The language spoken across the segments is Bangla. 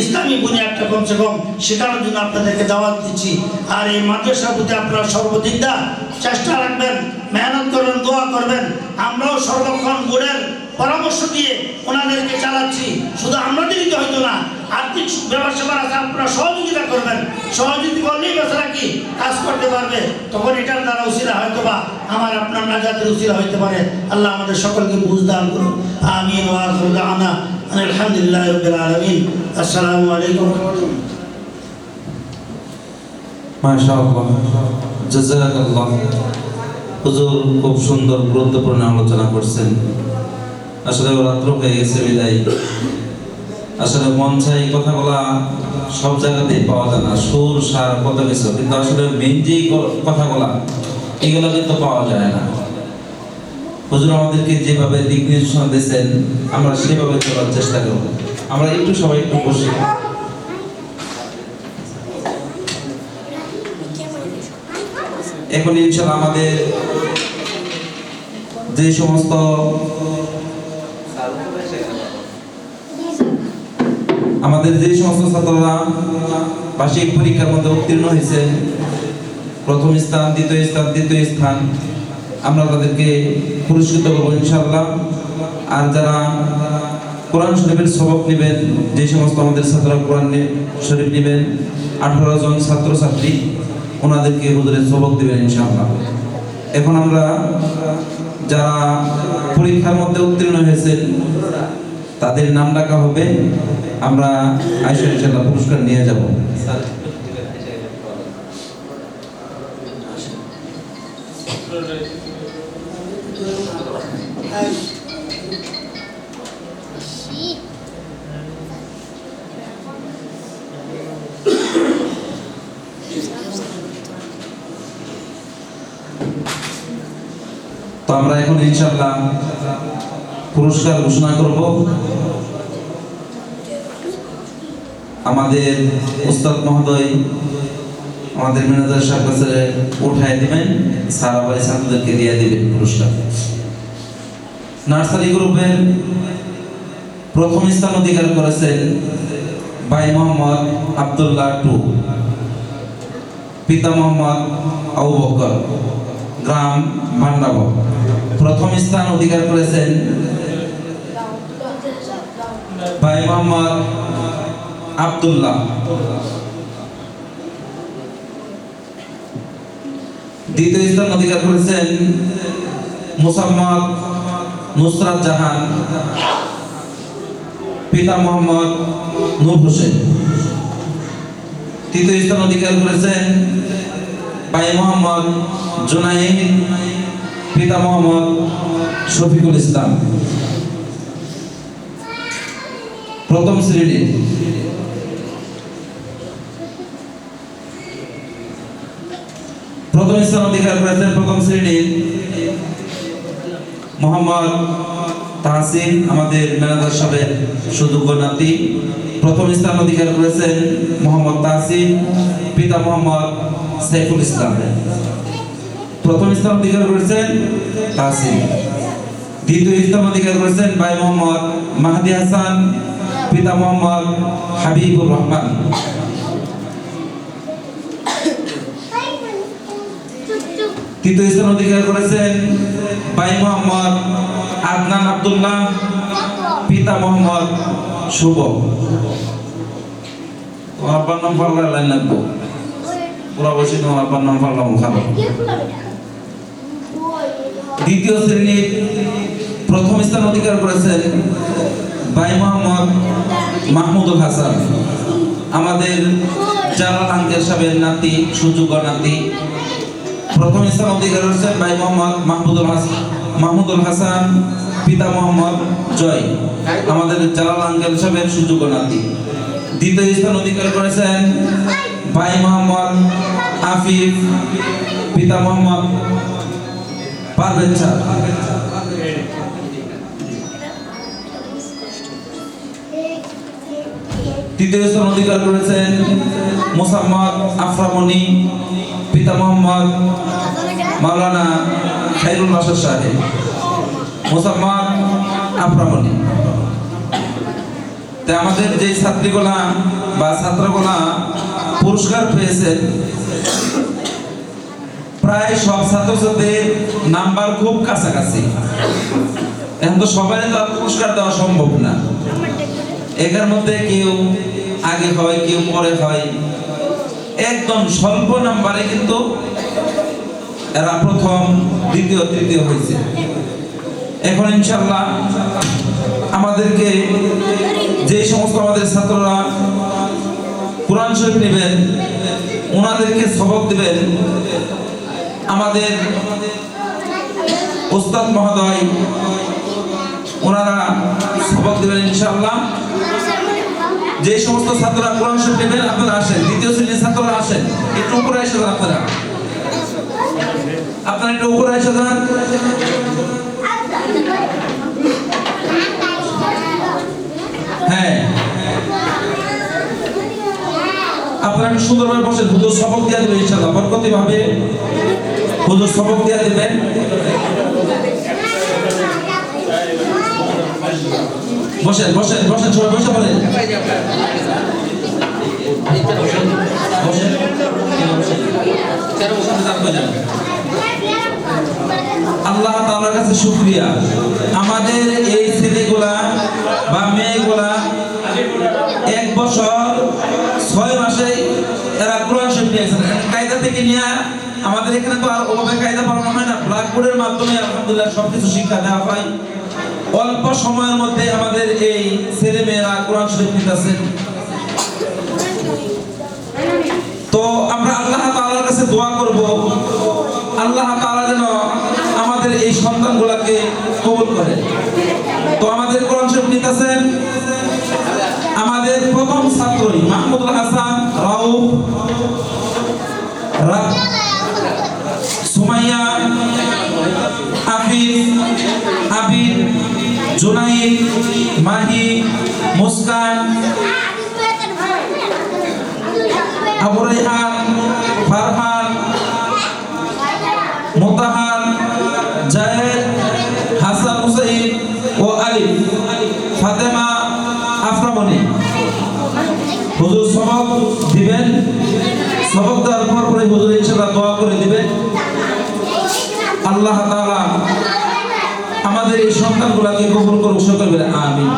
ইসলামী বুনিয়াদটা কমসে কম শেখানোর জন্য আপনাদেরকে দাওয়াত দিচ্ছি। আর এই মাদ্রাসার প্রতি আপনারা সর্বদিক দা চেষ্টা রাখবেন, মেহনত করবেন, দোয়া করবেন। আমরাও সর্বক্ষণ বোর্ডের পরামর্শ দিয়ে ওনাদেরকে চালাচ্ছি। শুধু আমাদেরই তো হয়তো না, আর্থিক ব্যবসা আছে, আপনারা সহযোগিতা করবেন। সহযোগিতা করলেই বেচারা কি কাজ করতে পারবে? তখন এটার দ্বারা উচিরা হয়তো বা আমার আপনার নাজাতের উচিরা হইতে পারে। আল্লাহ আমাদের সকলকে বুঝদান করুন আমি ওয়াজুদানা আলহামদুলিল্লাহ রবিল আলমিন। আসসালামু আলাইকুম। মাশাআল্লাহ। জাযাকাল্লাহ। হুজুর খুব সুন্দর, গুরুত্বপূর্ণ আলোচনা করছেন। আসলে রাত্র হয়ে গেছে বিদায়। আসলে মন চাই কথাগুলা সব জায়গাতেই পাওয়া যায় না। সুর, সার, কত কিছু। কিন্তু আসলে মেন যে কথাগুলা, এগুলো কিন্তু পাওয়া যায় না। হুজুর আমাদেরকে যেভাবে দিক নির্দেশনা দিয়েছেন, আমরা সেভাবে চলার চেষ্টা করব। আমরা একটু সবাই একটু বসি। এখন আমাদের যে সমস্ত আমাদের যে সমস্ত ছাত্ররা বার্ষিক পরীক্ষার মধ্যে উত্তীর্ণ হয়েছে, প্রথম স্থান, দ্বিতীয় স্থান, তৃতীয় স্থান আমরা তাদেরকে পুরস্কৃত করব ইনশাল্লাহ আর যারা কোরআন শরীফের সবক নেবেন, যে সমস্ত আমাদের ছাত্ররা কোরআন শরীফ নেবেন, আঠারো জন ছাত্রছাত্রী, ওনাদেরকে হুজুরের সবক দিবেন ইনশাআল্লাহ। এখন আমরা যারা পরীক্ষার মধ্যে উত্তীর্ণ হয়েছেন, তাদের নাম ডাকা হবে। আমরা আইসা ইনশাআল্লাহ পুরস্কার নিয়ে যাব। তো আমরা এখন ইনশাআল্লাহ পুরস্কার ঘোষণা করব। আমাদের উস্তাদ মহোদয়, আমাদের ম্যানেজার সাহেব উঠায় দিবেন স্যার আবার ছাত্রদেরকে দিয়ে দিবেন পুরস্কার। নার্সারি গ্রুপের প্রথম স্থান অধিকার করেছেন ভাই মোহাম্মদ আব্দুল্লাহ টু পিতা মোহাম্মদ আবু বকর, গ্রাম ভান্ডাব প্রথম স্থান অধিকার করেছেন ভাই মোহাম্মদ আব্দুল্লাহ। দ্বিতীয় স্থান অধিকার করেছেন মুসাম্মদ নুসরাত জাহান, পিতা মোহাম্মদ নূর হোসেন। তৃতীয় স্থান অধিকার করেছেন ভাই মোহাম্মদ জুনাইদ, পিতা মোহাম্মদ শফিকুল ইসলাম। প্রথম শ্রেণি। প্রথম স্থান অধিকার করেছেন প্রথম শ্রেণির মোহাম্মদ তাহসিন আমাদের ম্যানেজার সাহেবের সুযোগ্য নাতি। প্রথম স্থান অধিকার করেছেন মোহাম্মদ তাহসিন, পিতা মোহাম্মদ সাইফুল ইসলাম। প্রথম স্থান অধিকার করেছেন তাহসিন। দ্বিতীয় স্থান অধিকার করেছেন ভাই মোহাম্মদ মাহাদি হাসান, পিতা মোহাম্মদ হাবিবুর রহমান। তৃতীয় স্থান অধিকার করেছেন ভাই মোহাম্মদ আদনান আব্দুল্লাহ, পিতা মোহাম্মদ শুভ। আব্বার নাম লাইন লাগবো। পুরা বসে আব্বার নাম দ্বিতীয় শ্রেণির প্রথম স্থান অধিকার করেছেন ভাই মোহাম্মদ মাহমুদুল হাসান। আমাদের জালাল আঙ্কেল সাহেবের নাতি, সুযোগ্য নাতি প্রথম স্থান অধিকার করেছেন ভাই মোহাম্মদ মাহমুদুল হাসান মাহমুদুল হাসান, পিতা মোহাম্মদ জয়। আমাদের জালাল আঙ্কেল সাহেবের সুযোগ্য নাতি। দ্বিতীয় স্থান অধিকার করেছেন ভাই মোহাম্মদ আফিফ পিতা মোহাম্মদ পারভেজ তৃতীয় স্থান অধিকার করেছেন মোসাম্মদ আফরামনি পিতা মোহাম্মদ মাওলানা খাইরুল বাসার সাহেব মোসাম্মদ আফরামনি তা আমাদের যে ছাত্রীগুলা বা ছাত্রগুলা পুরস্কার পেয়েছেন প্রায় সব ছাত্রছাত্রীর নাম্বার খুব কাছাকাছি। এখন তো সবাই তো পুরস্কার দেওয়া সম্ভব না। এটার মধ্যে কেউ আগে হয়, কেউ পরে হয়। একদম স্বল্প নাম্বারে কিন্তু এরা প্রথম, দ্বিতীয়, তৃতীয় হয়েছে। এখন ইনশাল্লাহ আমাদেরকে যে সমস্ত আমাদের ছাত্ররা কোরআন শরীফ নেবেন, ওনাদেরকে সবক দেবেন, আমাদের ওস্তাদ মহোদয়, ওনারা সবক দেবেন ইনশাআল্লাহ। যে সমস্ত ছাত্ররা কোরআন শরীফ নেবেন আপনারা আসেন। দ্বিতীয় শ্রেণির ছাত্ররা আসেন। একটু উপরে এসে যান আপনারা। আপনারা একটু উপরে এসে যান। হ্যাঁ। আপনারা একটু সুন্দরভাবে বসেন। হুজুর সবক দেওয়া দেবেন ইনশাআল্লাহ। বরকতি ভাবে হুজুর সবক দিয়ে দেবেন। বসেন বসেন বসেন, সবাই বসে বলেন আল্লাহ তাআলার কাছে শুকরিয়া। আমাদের এই ছেলেগুলা বা মেয়েগুলা এক বছর ছয় মাসে এরা কোরআন শরীফ নিয়েছেন কায়দা থেকে নিয়ে আমাদের এখানে তো আর ওভাবে কায়দা পড়ানো হয় না। ব্ল্যাকবোর্ডের মাধ্যমে আলহামদুলিল্লাহ সবকিছু শিক্ষা দেওয়া হয়। অল্প সময়ের মধ্যে আমাদের এই ছেলে মেয়েরা কোরআন শরীফ নিতেছেন তো আমরা আল্লাহ তাআলার কাছে দোয়া করব। আল্লাহ তাআলা যেন আমাদের এই সন্তানগুলোকে কবুল করে। তো আমাদের কোরআন শরীফ নিতেছেন আমাদের প্রথম ছাত্রই মাহমুদুল হাসান রাউফ। জুনাইদ, মাহি, মুস্কান, আবু রাইহান ফারহান মোতাহার জায়েদ হাসান হুসাইন ও আলী, ফাতেমা আফরামনি। হুজুর সবক দিবেন। সবক দেওয়ার পর পরে হুজুর ইনশাআল্লাহ দোয়া করে দিবেন। আল্লাহ তাআলা আমাদের এই সন্তানগুলোকে কবুল করুক, সকল বলে আমিন।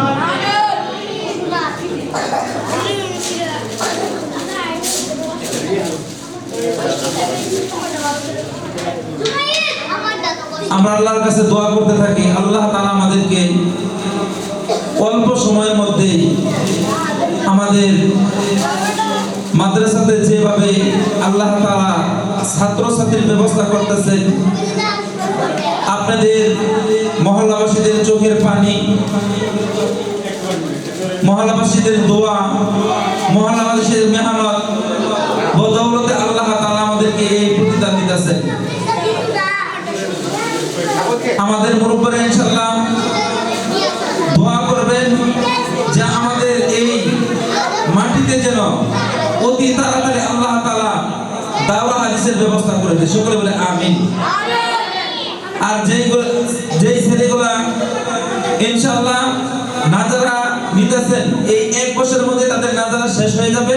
আমরা আল্লাহর কাছে দোয়া করতে থাকি। আল্লাহ তাআলা আমাদেরকে অল্প সময়ের মধ্যে আমাদের মাদ্রাসাতে যেভাবে আল্লাহ তাআলা ছাত্রছাত্রীর ব্যবস্থা করতেছেন আপনাদের মহল্লাবাসীদের চোখের পানি, মহল্লাবাসীদের দোয়া, মহল্লাবাসীদের মেহনত, বদৌলতে আল্লাহ তাআলা আমাদেরকে এই প্রতিদান দিতেছেন। আমাদের মুরব্বীরা ইনশাআল্লাহ দোয়া করবেন যে আমাদের এই মাটিতে যেন অতি তাড়াতাড়ি আল্লাহ তালা দাওরা হাদিসের ব্যবস্থা করে দেয়। সকলে বলে, আমিন। আর যেই যেই ছেলেগুলা ইনশাআল্লাহ নাজারা নিতেছেন এই এক বছরের মধ্যে তাদের নাজারা শেষ হয়ে যাবে।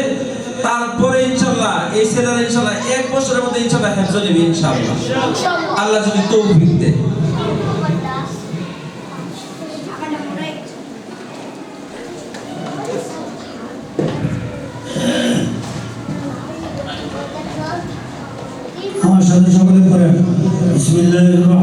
তারপরে ইনশাআল্লাহ এই ছেলেরা ইনশাআল্লাহ এক বছরের মধ্যে ইনশাআল্লাহ হেফজ নেবে ইনশাআল্লাহ। আল্লাহ যদি তৌফিক দেয়।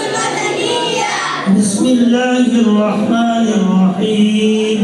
المدنية بسم الله الرحمن الرحيم.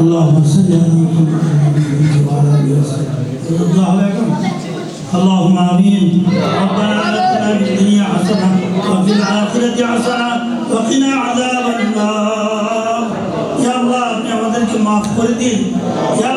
اللهم صل على محمد وعلى اله وصحبه الله اللهم آمين. ربنا آتنا في الدنيا حسنة وفي الآخرة حسنة وقنا عذاب النار. يا الله نعم ذلك معفو الدين يا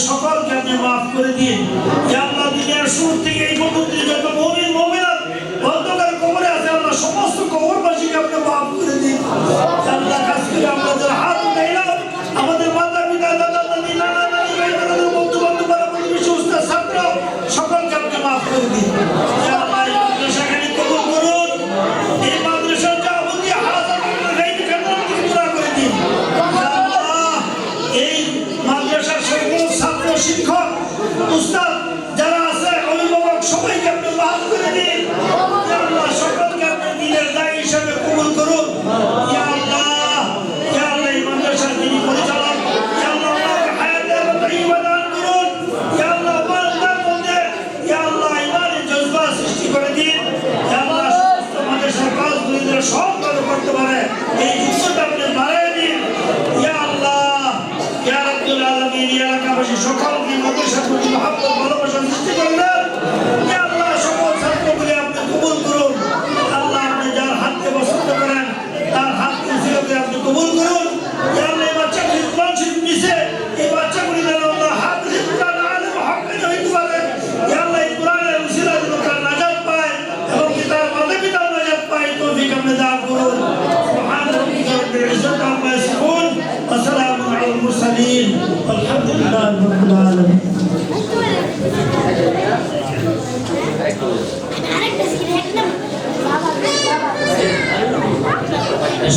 সকলকে আপনি মাফ করে দিন।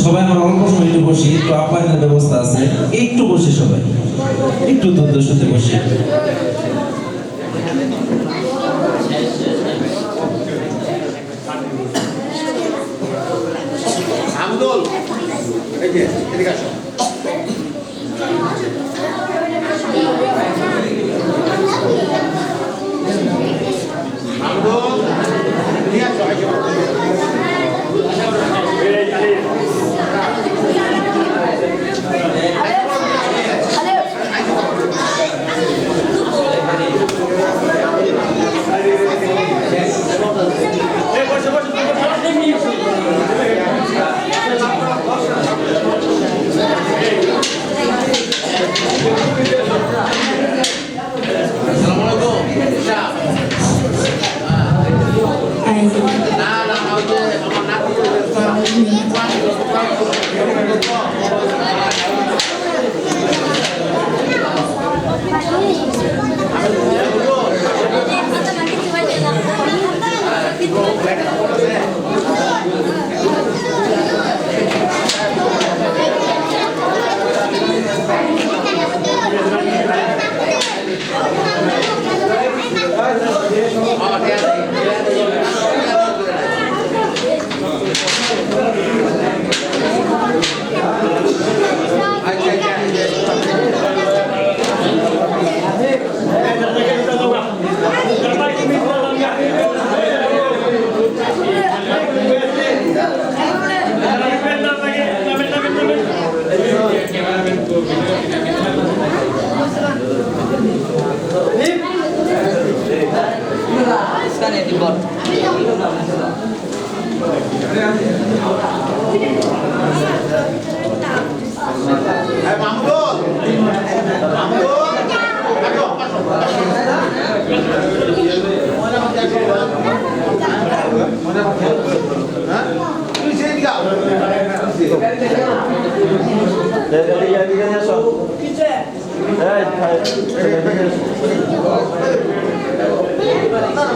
সবাই আমরা অল্প সময় একটু বসি, একটু আপ্যায়নের ব্যবস্থা আছে, একটু বসে সবাই। একটু ধৈর্য সাথে বসে। এই যে, এদিকে আসো।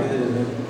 আমি কি